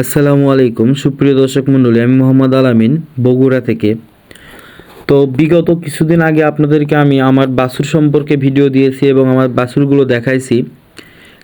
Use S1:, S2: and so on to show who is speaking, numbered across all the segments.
S1: আসসালামু আলাইকুম, সুপ্রিয় দর্শক মণ্ডলী, আমি মোহাম্মদ আলামিন, বগুড়া থেকে। তো বিগত কিছুদিন আগে আপনাদেরকে আমি আমার বাছুর সম্পর্কে ভিডিও দিয়েছি এবং আমার বাছুরগুলো দেখাইছি।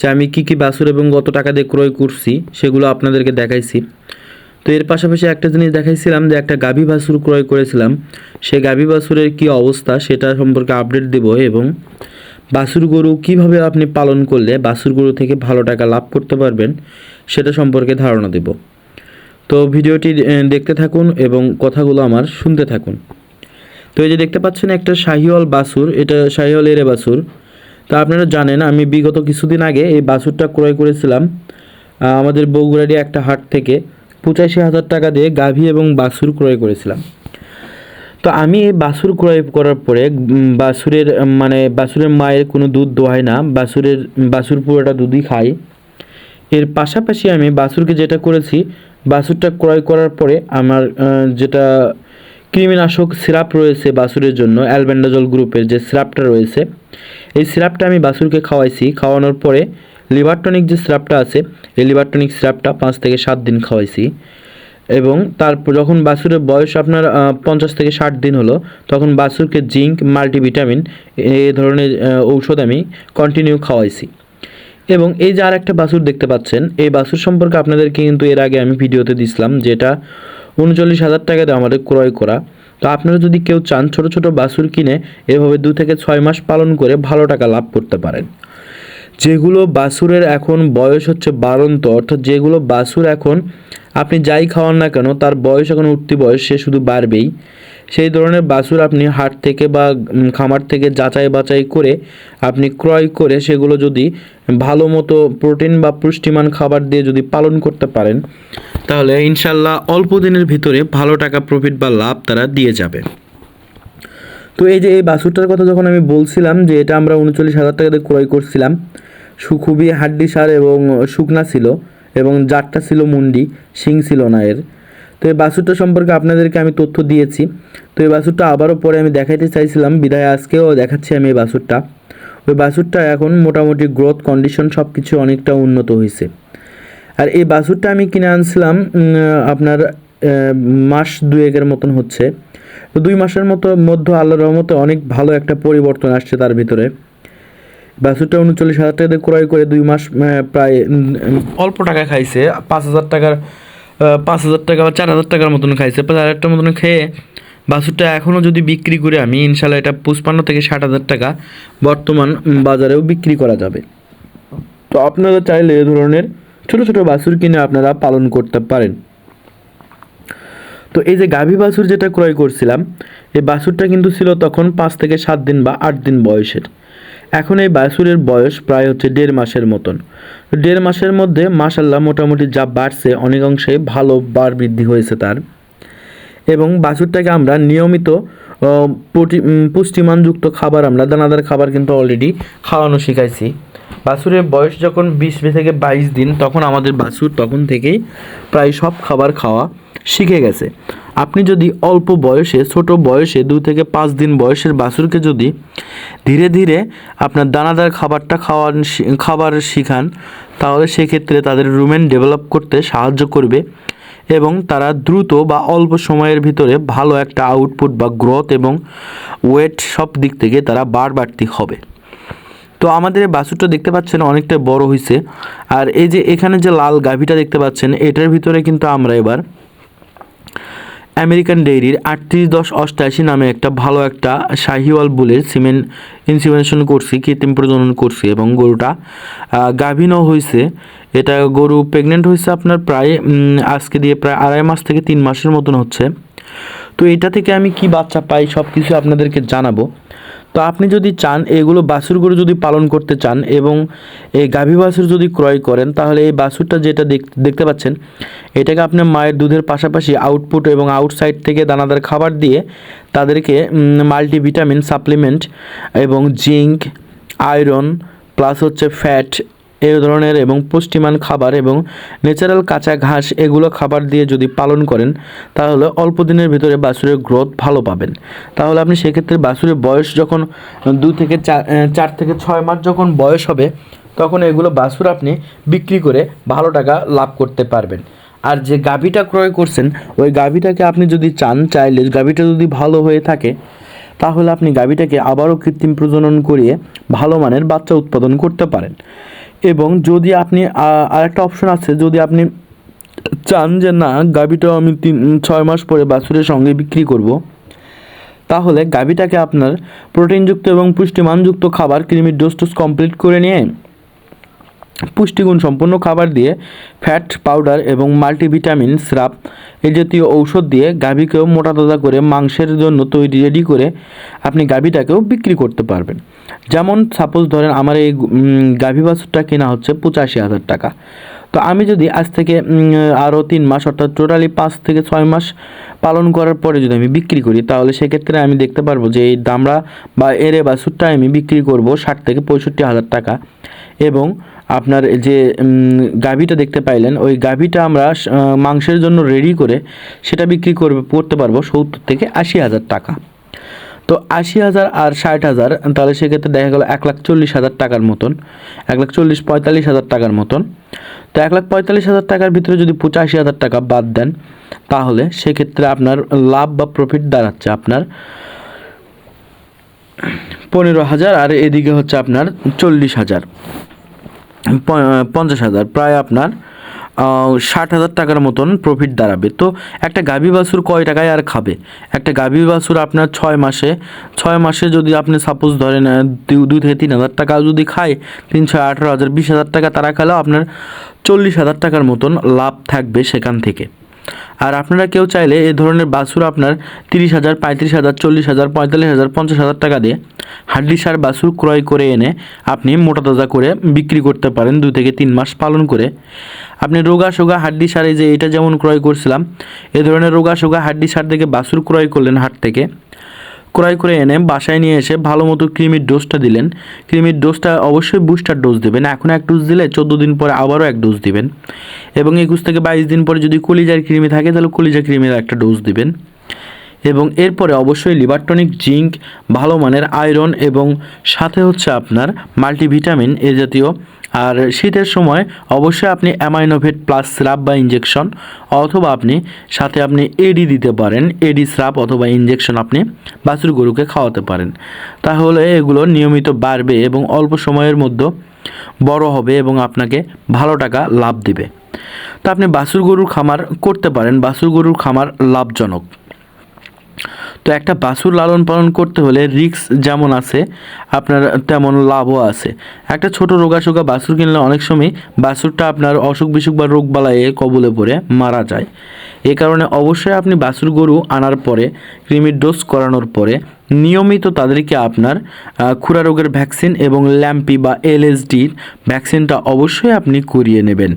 S1: যে আমি কি কি বাছুর এবং কত টাকা দিয়ে ক্রয় করছি, সেগুলো আপনাদেরকে দেখাইছি। তো এর পাশাপাশি একটা জিনিস দেখাইছিলাম যে একটা গাভী বাছুর ক্রয় করেছিলাম। সেই গাভী বাছুরের কি অবস্থা, সেটা সম্পর্কে আপডেট দেব এবং বাছুর গরু কীভাবে আপনি পালন করলে বাছুর গরু থেকে ভালো টাকা লাভ করতে পারবেন সেটা সম্পর্কে ধারণা দেব। তো ভিডিওটি দেখতে থাকুন এবং কথাগুলো আমার শুনতে থাকুন। তো এই যে দেখতে পাচ্ছেন একটা শাহিওয়াল বাসুর এটা শাহিওয়াল এরে বাসুর তা আপনারা জানেন, আমি বিগত কিছুদিন আগে এই বাছুরটা ক্রয় করেছিলাম আমাদের বগুড়ারি একটা হাট থেকে। পঁচাশি হাজার টাকা দিয়ে গাভী এবং বাছুর ক্রয় করেছিলাম। তো আমি এই বাসুর ক্রয় করার পরে বাসুরের মানে বাসুরের মায়ের কোনো দুধ দোহাই না বাসুরের বাসুর পুরোটা দুধই খায় এর পাশাপাশি আমি বাছুরকে যেটা করেছি, বাছুরটা ক্রয় করার পরে আমার যেটা কৃমিনাশক সিরাপ রয়েছে বাছুরের জন্য, অ্যালবেন্ডাজল গ্রুপের যে সিরাপটা রয়েছে, এই সিরাপটা আমি বাছুরকে খাওয়াইছি। খাওয়ানোর পরে লিভারটনিক যে সিরাপটা আছে, এই লিভারটনিক সিরাপটা পাঁচ থেকে সাত দিন খাওয়াইছি। এবং তারপর যখন বাছুরের বয়স আপনার পঞ্চাশ থেকে ষাট দিন হলো, তখন বাছুরকে জিঙ্ক, মাল্টিভিটামিন এ ধরনের ঔষধ আমি কন্টিনিউ খাওয়াইছি। এবং এই যে আর একটা বাছুর দেখতে পাচ্ছেন, এই বাছুর সম্পর্কে আপনাদেরকে কিন্তু এর আগে আমি ভিডিওতে দিছিলাম, যেটা উনচল্লিশ হাজার টাকা দিয়ে আমাদের ক্রয় করা। তো আপনারা যদি কেউ চান ছোট ছোট বাছুর কিনে, এভাবে দু থেকে ছয় মাস পালন করে ভালো টাকা লাভ করতে পারেন। যেগুলো বাছুরের এখন বয়স হচ্ছে বারন্ত, অর্থাৎ যেগুলো বাছুর এখন আপনি যাই খাওয়ান না কেন, তার বয়স এখন উঠতি বয়স, সে শুধু বাড়বেই। সেই ধরনের বাছুর আপনি হাট থেকে বা খামার থেকে যাচাই বাছাই করে আপনি ক্রয় করে সেগুলো যদি ভালো মতো প্রোটিন বা পুষ্টিমান খাবার দিয়ে যদি পালন করতে পারেন, তাহলে ইনশাল্লাহ অল্প দিনের ভিতরে ভালো টাকা প্রফিট বা লাভ তারা দিয়ে যাবে। তো এই যে এই বাছুরটার কথা যখন আমি বলছিলাম যে এটা আমরা উনচল্লিশ হাজার টাকা দিয়ে ক্রয় করছিলাম খুবই হাড্ডি সার এবং শুকনা ছিল এবং জাতটা ছিল মুন্ডি, শিং ছিল না এর। তো এই বাছুরটা সম্পর্কে আপনাদেরকে আমি তথ্য দিয়েছি। তো এই বাছুরটা আবারও পরে আমি দেখাইতে চাইছিলাম, বিদায় আজকেও দেখাচ্ছি আমি এই বাছুরটা ওই বাছুরটা এখন মোটামুটি গ্রোথ কন্ডিশন সব কিছু অনেকটা উন্নত হয়েছে আর এই বাছুরটা আমি কিনে আনছিলাম আপনার মাস দুয়েকের মতন হচ্ছে। তো দুই মাসের মতো, মধ্যে আল্লাহর রহমতে অনেক ভালো একটা পরিবর্তন আসছে তার ভিতরে। বাছুরটা উনচল্লিশ হাজার টাকা ক্রয় করে দুই মাস প্রায় অল্প টাকা খাইছে, পাঁচ হাজার টাকার পাঁচ হাজার টাকা বা চার হাজার টাকার মতন খাইছে। পাঁচ হাজার টাকার মতন খেয়ে বাছুরটা এখনও যদি বিক্রি করে আমি, ইনশাল্লাহ এটা পঁচপান্ন থেকে ষাট হাজার টাকা বর্তমান বাজারেও বিক্রি করা যাবে। তো আপনারা চাইলে এ ধরনের ছোট ছোট বাছুর কিনে আপনারা পালন করতে পারেন। তো এই যে গাভী বাছুর যেটা ক্রয় করছিলাম, এই বাছুরটা কিন্তু ছিল তখন পাঁচ থেকে সাত দিন বা আট দিন বয়সের। এখন এই বাছুরের বয়স প্রায় হচ্ছে দেড় মাসের মতন। দেড় মাসের মধ্যে মাসাল্লাহ মোটামুটি যা বাড়ছে, অনেকাংশে ভালো বার বৃদ্ধি হয়েছে তার। এবং বাছুরটাকে আমরা নিয়মিত পুষ্টিমানযুক্ত খাবার আমরা, দানাদার খাবার কিন্তু অলরেডি খাওয়ানো শিখাইছি। বাছুরের বয়স যখন বিশ থেকে বাইশ দিন, তখন আমাদের বাছুর তখন থেকেই প্রায় সব খাবার খাওয়া শিখে গেছে। আপনি যদি অল্প বয়সে, ছোট বয়সে দু থেকে পাঁচ দিন বয়সের বাছুরকে যদি ধীরে ধীরে আপনার দানাদার খাবারটা খাওয়ান খাবার শিখান, তাহলে সেক্ষেত্রে তাদের রুমেন ডেভেলপ করতে সাহায্য করবে এবং তারা দ্রুত বা অল্প সময়ের ভিতরে ভালো একটা আউটপুট বা গ্রোথ এবং ওয়েট সব দিক থেকে তারা বার বাড়তি হবে। তো আমাদের বাছুরটা দেখতে পাচ্ছেন অনেকটা বড় হয়েছে আর এই যে এখানে যে লাল গাভিটা দেখতে পাচ্ছেন, এটার ভিতরে কিন্তু আমরা এবার আমেরিকান ডেইরির আটত্রিশ দশ অষ্টাশি নামে একটা ভালো একটা শাহিওয়াল বুলের সিমেন্ট ইনসিমেশন করছি, কৃত্রিম প্রজনন করছি এবং গরুটা গাভিনও হয়েছে এটা গরু প্রেগনেন্ট হয়েছে আপনার প্রায় আজকে দিয়ে প্রায় আড়াই মাস থেকে তিন মাসের মতন হচ্ছে। তো এটা থেকে আমি কি বাচ্চা পাই সব কিছু আপনাদেরকে জানাব। তো আপনি যদি চান এগুলো বাছুর গরু যদি পালন করতে চান এবং এই গাভী বাছুর যদি ক্রয় করেন, তাহলে এই বাছুরটা যেটা দেখ- দেখতে পাচ্ছেন, এটাকে আপনি মায়ের দুধের পাশাপাশি আউটপুট এবং আউটসাইড থেকে দানাদার খাবার দিয়ে তাদেরকে মাল্টিভিটামিন সাপ্লিমেন্ট এবং জিঙ্ক আয়রন প্লাস হচ্ছে ফ্যাট এই ধরনের এবং পুষ্টিমান খাবার এবং ন্যাচারাল কাঁচা ঘাস এগুলো খাবার দিয়ে যদি পালন করেন, তাহলে অল্প দিনের ভিতরে বাছুরের গ্রোথ ভালো পাবেন। তাহলে আপনি সেক্ষেত্রে বাছুরের বয়স যখন দু থেকে চার থেকে ছয় মাস যখন বয়স হবে, তখন এগুলো বাছুর আপনি বিক্রি করে ভালো টাকা লাভ করতে পারবেন। আর যে গাভীটা ক্রয় করছেন, ওই গাভীটাকে আপনি যদি চান চাইলে, গাভীটা যদি ভালো হয়ে থাকে, তাহলে আপনি গাভীটাকে আবারও কৃত্রিম প্রজনন করিয়ে ভালো মানের বাচ্চা উৎপাদন করতে পারেন। এবং যদি আপনি আরেকটা অপশন আছে, যদি আপনি চান যে না, গাভীটা আমি তিন, ছয় মাস পরে বাছুরের সঙ্গে বিক্রি করব, তাহলে গাভীটাকে আপনার প্রোটিনযুক্ত এবং পুষ্টিমানযুক্ত খাবার, কৃমির ডোজ টোস কমপ্লিট করে নিয়ে পুষ্টিগুণ সম্পন্ন খাবার দিয়ে ফ্যাট পাউডার এবং মাল্টিভিটামিন স্রাব এই জাতীয় ঔষধ দিয়ে গাভীকেও মোটা তাজা করে মাংসের জন্য তৈরি রেডি করে আপনি গাভীটাকেও বিক্রি করতে পারবেন। যেমন সাপোজ ধরেন আমার এই গাভী বাছুরটা কেনা হচ্ছে পঁচাশি হাজার টাকা। তো আমি যদি আজ থেকে আরও তিন মাস অর্থাৎ টোটালি পাঁচ থেকে ছয় মাস পালন করার পরে যদি আমি বিক্রি করি, তাহলে সেক্ষেত্রে আমি দেখতে পারব যে এই দামড়া বা এরে বাছুরটা আমি বিক্রি করব ষাট থেকে পঁয়ষট্টি হাজার টাকা। এবং আপনার যে গাভীটা দেখতে পাইলেন, ওই গাভীটা আমরা মাংসের জন্য রেডি করে সেটা বিক্রি করবে, করতে পারব সত্তর থেকে আশি হাজার টাকা। তো আশি হাজার আর ষাট হাজার, তাহলে সেক্ষেত্রে দেখা গেল এক লাখ চল্লিশ হাজার টাকার মতন, এক লাখ চল্লিশ পঁয়তাল্লিশ হাজার টাকার মতন। তো এক লাখ পঁয়তাল্লিশ হাজার টাকার ভিতরে যদি পঁচাশি হাজার টাকা বাদ দেন, তাহলে সেক্ষেত্রে আপনার লাভ বা প্রফিট দাঁড়াচ্ছে আপনার পনেরো হাজার আর এদিকে হচ্ছে আপনার চল্লিশ হাজার। পঞ্চাশ হাজার, প্রায় আপনার ষাট হাজার টাকার মতন প্রফিট দাঁড়াবে। তো একটা গাভী বাছুর কয় টাকায় আর খাবে? একটা গাভী বাছুর আপনার ছয় মাসে ছয় মাসে যদি আপনি সাপোজ ধরেন দুই থেকে তিন হাজার টাকা যদি খায় তিন ছয় আঠারো হাজার, বিশ হাজার টাকা তারা খেলেও আপনার চল্লিশ হাজার টাকার মতন লাভ থাকবে সেখান থেকে। আর আপনারা কেউ চাইলে এ ধরনের বাছুর আপনার তিরিশ হাজার, পঁয়ত্রিশ হাজার, চল্লিশ হাজার, পঁয়তাল্লিশ হাজার, পঞ্চাশ হাজার টাকা দিয়ে হাড্ডি সার বাসুর ক্রয় করে এনে আপনি মোটা তাজা করে বিক্রি করতে পারেন দু থেকে তিন মাস পালন করে। আপনি রোগা সোগা হাড্ডি সার এই যে এটা যেমন ক্রয় করছিলাম, এ ধরনের রোগা সোগা হাড্ডি সার থেকে বাসুর ক্রয় করলেন হাট থেকে। ক্রয় করে এনে বাসায় নিয়ে এসে ভালো মতো ক্রিমির ডোজটা দিলেন। ক্রিমির ডোজটা অবশ্যই বুস্টার ডোজ দেবেন। এখন এক ডোজ দিলে চোদ্দ দিন পরে আবারও এক ডোজ দিবেন। এবং একুশ থেকে বাইশ দিন পরে যদি কলিজার ক্রিমি থাকে, তাহলে কলিজা ক্রিমির একটা ডোজ দিবেন। এবং এরপরে অবশ্যই লিভারটনিক জিঙ্ক, ভালো মানের আয়রন এবং সাথে হচ্ছে আপনার মাল্টিভিটামিন এ জাতীয় আর শীতের সময় অবশ্যই আপনি অ্যামাইনোভেট প্লাস স্রাব বা ইঞ্জেকশন অথবা আপনি সাথে আপনি এডি দিতে পারেন এডি স্রাব অথবা ইঞ্জেকশন আপনি বাছুর গরুকে খাওয়াতে পারেন। তাহলে এগুলো নিয়মিত বাড়বে এবং অল্প সময়ের মধ্যে বড় হবে এবং আপনাকে ভালো টাকা লাভ দিবে। তা আপনি বাছুর গরুর খামার করতে পারেন। বাছুর গরুর খামার লাভজনক। তো একটা বাছুর লালন পালন করতে হলে রিস্ক যেমন আছে, আপনার তেমন লাভও আছে। একটা ছোট রোগাশোগা বাছুর কিনলে অনেক সময় বাছুরটা আপনার অসুখ বিসুখ বা রোগ বালায়ে কবলে পড়ে, মারা যায়। এ কারণে অবশ্যই আপনি বাছুর গরু আনার পরে, ক্রিমির ডোজ করানোর পরে নিয়মিত তাদেরকে আপনার খুরা রোগের ভ্যাকসিন এবং ল্যাম্পি বা এলএসডির ভ্যাকসিনটা অবশ্যই আপনি করিয়ে নেবেন।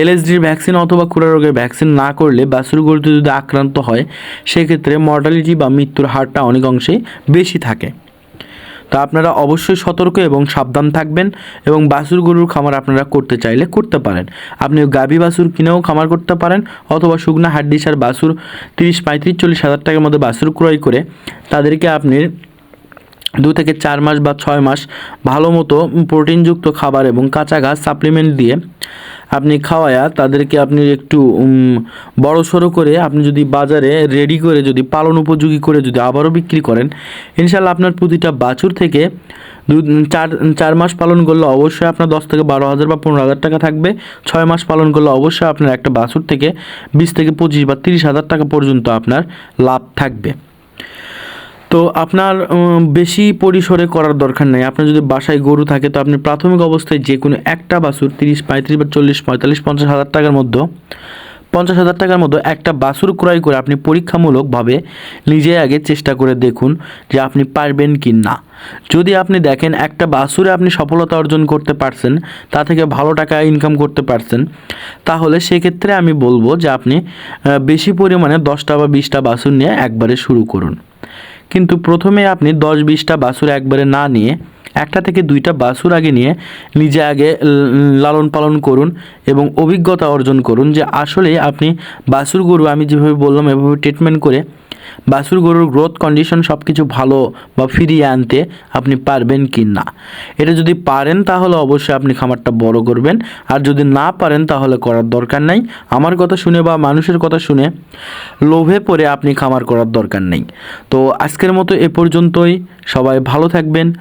S1: এলএসডির ভ্যাকসিন অথবা খুরা রোগের ভ্যাকসিন না করলে বাছুর গরুতে যদি আক্রান্ত হয়, সেক্ষেত্রে মর্টালিটি বা মৃত্যুর হারটা অনেক অংশেই বেশি থাকে। তা আপনারা অবশ্যই সতর্ক এবং সাবধান থাকবেন এবং বাছুর গরুর খামার আপনারা করতে চাইলে করতে পারেন। আপনি গাভী বাছুর কিনেও খামার করতে পারেন অথবা শুকনা হাড্ডিসার বাছুর তিরিশ পঁয়ত্রিশ চল্লিশ হাজার টাকার মধ্যে বাছুর ক্রয় করে তাদেরকে আপনি দু থেকে চার মাস বা ছয় মাস ভালো মতো প্রোটিনযুক্ত খাবার এবং কাঁচা ঘাস সাপ্লিমেন্ট দিয়ে আপনি খাওয়ায়া তাদেরকে আপনি একটু বড় সড়ো করে আপনি যদি বাজারে রেডি করে যদি, পালন উপযোগী করে যদি আবারও বিক্রি করেন, ইনশাল্লাহ আপনার প্রতিটা বাছুর থেকে দু, চার চার মাস পালন করলে অবশ্যই আপনার দশ থেকে বারো হাজার বা পনেরো হাজার টাকা থাকবে। ছয় মাস পালন করলে অবশ্যই আপনার একটা বাছুর থেকে বিশ থেকে পঁচিশ বা তিরিশ হাজার টাকা পর্যন্ত আপনার লাভ থাকবে। তো আপনার বেশি পরিসরে করার দরকার নেই। আপনার যদি বাসায় গরু থাকে, তো আপনি প্রাথমিক অবস্থায় যে কোনো একটা বাছুর, তিরিশ পঁয়ত্রিশ বা চল্লিশ, পঁয়তাল্লিশ, পঞ্চাশ হাজার টাকার মধ্যে, পঞ্চাশ হাজার টাকার মতো একটা বাছুর ক্রয় করে আপনি পরীক্ষামূলকভাবে নিজে আগে চেষ্টা করে দেখুন যে আপনি পারবেন কি না। যদি আপনি দেখেন একটা বাছুরে আপনি সফলতা অর্জন করতে পারছেন, তা থেকে ভালো টাকা ইনকাম করতে পারছেন, তাহলে সেক্ষেত্রে আমি বলব যে আপনি বেশি পরিমাণে দশটা বা বিশটা বাছুর নিয়ে একবারে শুরু করুন। কিন্তু প্রথমে আপনি দশ বিশটা বাছুর একবারে না নিয়ে, একটা থেকে দুইটা বাসুর আগে নিয়ে নিজে আগে লালন পালন করুন এবং অভিজ্ঞতা অর্জন করুন যে আসলে আপনি বাসুর গরু আমি যেভাবে বললাম এভাবে ট্রিটমেন্ট করে বাছুর গরুর গ্রোথ কন্ডিশন সব কিছু ভালো বা ফিরিয়ে আনতে আপনি পারবেন কি না। এটা যদি পারেন তাহলে অবশ্যই আপনি খামারটা বড় করবেন। আর যদি না পারেন তাহলে করার দরকার নাই। আমার কথা শুনে বা মানুষের কথা শুনে লোভে পড়ে আপনি খামার করার দরকার নেই। তো আজকের মতো এ পর্যন্তই। সবাই ভালো থাকবেন